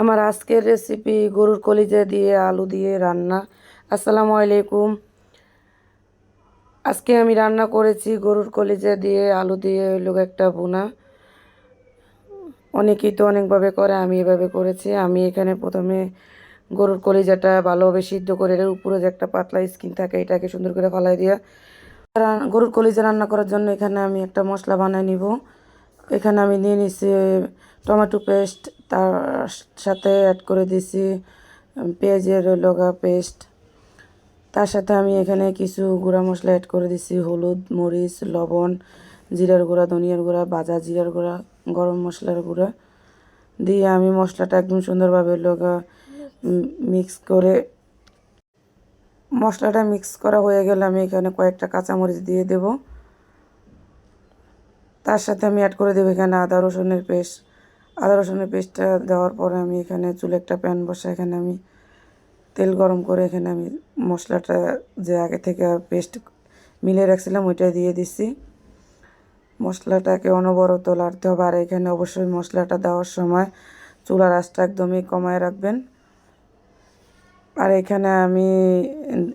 আমার আজকের রেসিপি গরুর কলিজা দিয়ে, আলু দিয়ে রান্না। আসসালামু আলাইকুম। আজকে আমি রান্না করেছি গরুর কলিজা দিয়ে, আলু দিয়ে লোক একটা বোনা অনেকেই তো অনেকভাবে করে, আমি এভাবে করেছি। আমি এখানে প্রথমে গরুর কলিজাটা ভালোভাবে সিদ্ধ করে এর উপরে যে একটা পাতলা স্কিন থাকে, এটাকে সুন্দর করে ফালাই দিয়া গরুর কলিজা রান্না করার জন্য এখানে আমি একটা মশলা বানাই নিব। এখানে আমি নিয়ে নিছি টমেটো পেস্ট তার সাথে অ্যাড করে দিছি পেঁয়াজের লগা পেস্ট তার সাথে আমি এখানে কিছু গুঁড়া মশলা অ্যাড করে দিছি, হলুদ, মরিচ, লবণ, জিরার গুঁড়া, ধনিয়ার গুঁড়া ভাজা জিরার গুঁড়া, গরম মশলার গুঁড়া। দিয়ে আমি মশলাটা একদম সুন্দরভাবে লগা মিক্স করে, মশলাটা মিক্স করা হয়ে গেলে আমি এখানে কয়েকটা কাঁচামরিচ দিয়ে দেব। তার সাথে আমি অ্যাড করে দেবো এখানে আদা রসুনের পেস্ট আদা রসুনের পেস্টটা দেওয়ার পরে আমি এখানে চুলে একটা প্যান বসে এখানে আমি তেল গরম করে এখানে আমি মশলাটা যে আগে থেকে পেস্ট মিলে রাখছিলাম ওইটা দিয়ে দিছি। মশলাটাকে অনবরত লাড়তে হবে আর এখানে অবশ্যই মশলাটা দেওয়ার সময় চুলার আঁচটা একদমই কমায় রাখবেন। আর এখানে আমি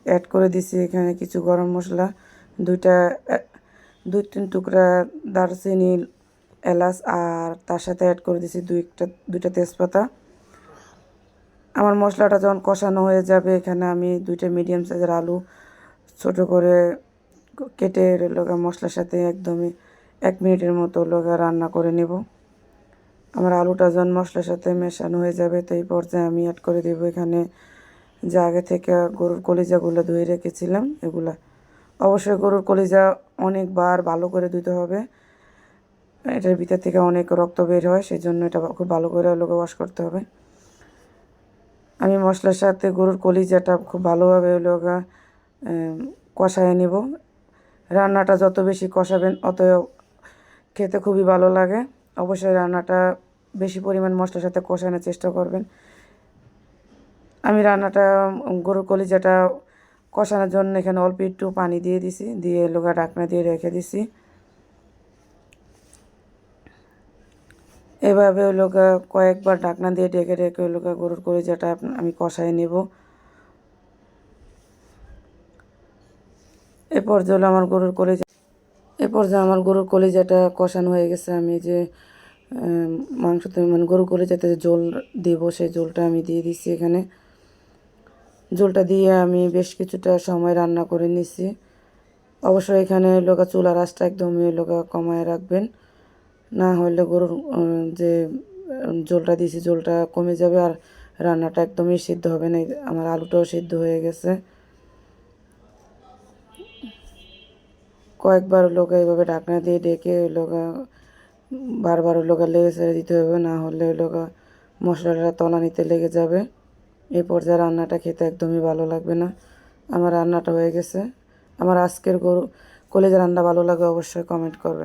অ্যাড করে দিছি এখানে কিছু গরম মশলা, দুইটা দুই তিন টুকরা দারচিনি এলাচ আর তার সাথে অ্যাড করে দিছি দুইটা দুইটা তেজপাতা। আমার মশলাটা যখন কষানো হয়ে যাবে, এখানে আমি দুইটা মিডিয়াম সাইজের আলু ছোট করে কেটে লগা মশলার সাথে একদমই এক মিনিটের মতো লগা রান্না করে নেব। আমার আলুটা যখন মশলার সাথে মেশানো হয়ে যাবে, তো এই পর্যায়ে আমি অ্যাড করে দেবো এখানে যে আগে থেকে গরুর কলিজাগুলো ধুয়ে রেখেছিলাম, এগুলা। অবশ্যই গরুর কলিজা অনেকবার ভালো করে ধুতে হবে। এটার ভিতর থেকে অনেক রক্ত বের হয় সেই জন্য এটা খুব ভালো করে লোকে ওয়াশ করতে হবে। আমি মশলার সাথে গরুর কলিজাটা খুব ভালোভাবে লোকা কষায় নিব। রান্নাটা যত বেশি কষাবেন, অত খেতে খুবই ভালো লাগে। অবশ্যই রান্নাটা বেশি পরিমাণ মশলার সাথে কষানোর চেষ্টা করবেন। আমি রান্নাটা গরুর কলিজাটা কষানোর জন্য এখানে অল্প একটু পানি দিয়ে দিছি, দিয়ে লোকা ঢাকনা দিয়ে রেখে দিছি। এভাবে হলো কয়েকবার ঢাকনা দিয়ে ঢেকে রেখে হলো গরুর কলিজাটা আমি কষায় নেব। এ পর্যায়ে হলো আমার গরুর কলিজা এ পর্যায়ে আমার গরুর কলিজাটা কষানো হয়ে গেছে। আমি যে মাংসতে মানে গরুর কলিজাতে যে জল দেব, সেই জলটা আমি দিয়ে দিচ্ছি এখানে। জলটা দিয়ে আমি বেশ কিছুটা সময় রান্না করে নিছি। অবশ্যই এখানে লোকা চুলার আঁচটা একদমই লোকা কমায় রাখবেন। না হলে গরুর যে জলটা দিয়েছি জলটা কমে যাবে আর রান্নাটা একদমই সিদ্ধ হবে না। আমার আলুটাও সিদ্ধ হয়ে গেছে। কয়েকবার লোকা এইভাবে ঢাকনা দিয়ে ডেকে লোকা বারবার লোকা লেগে ছেড়ে দিতে হবে, না হলে লোকা মশলাটা তলানিতে লেগে যাবে। এই পর্যায়ে রান্নাটা খেতে একদমই ভালো লাগবে না। আমার রান্নাটা হয়ে গেছে। আমার আজকের গরু কলেজে রান্না ভালো লাগে অবশ্যই কমেন্ট করবেন।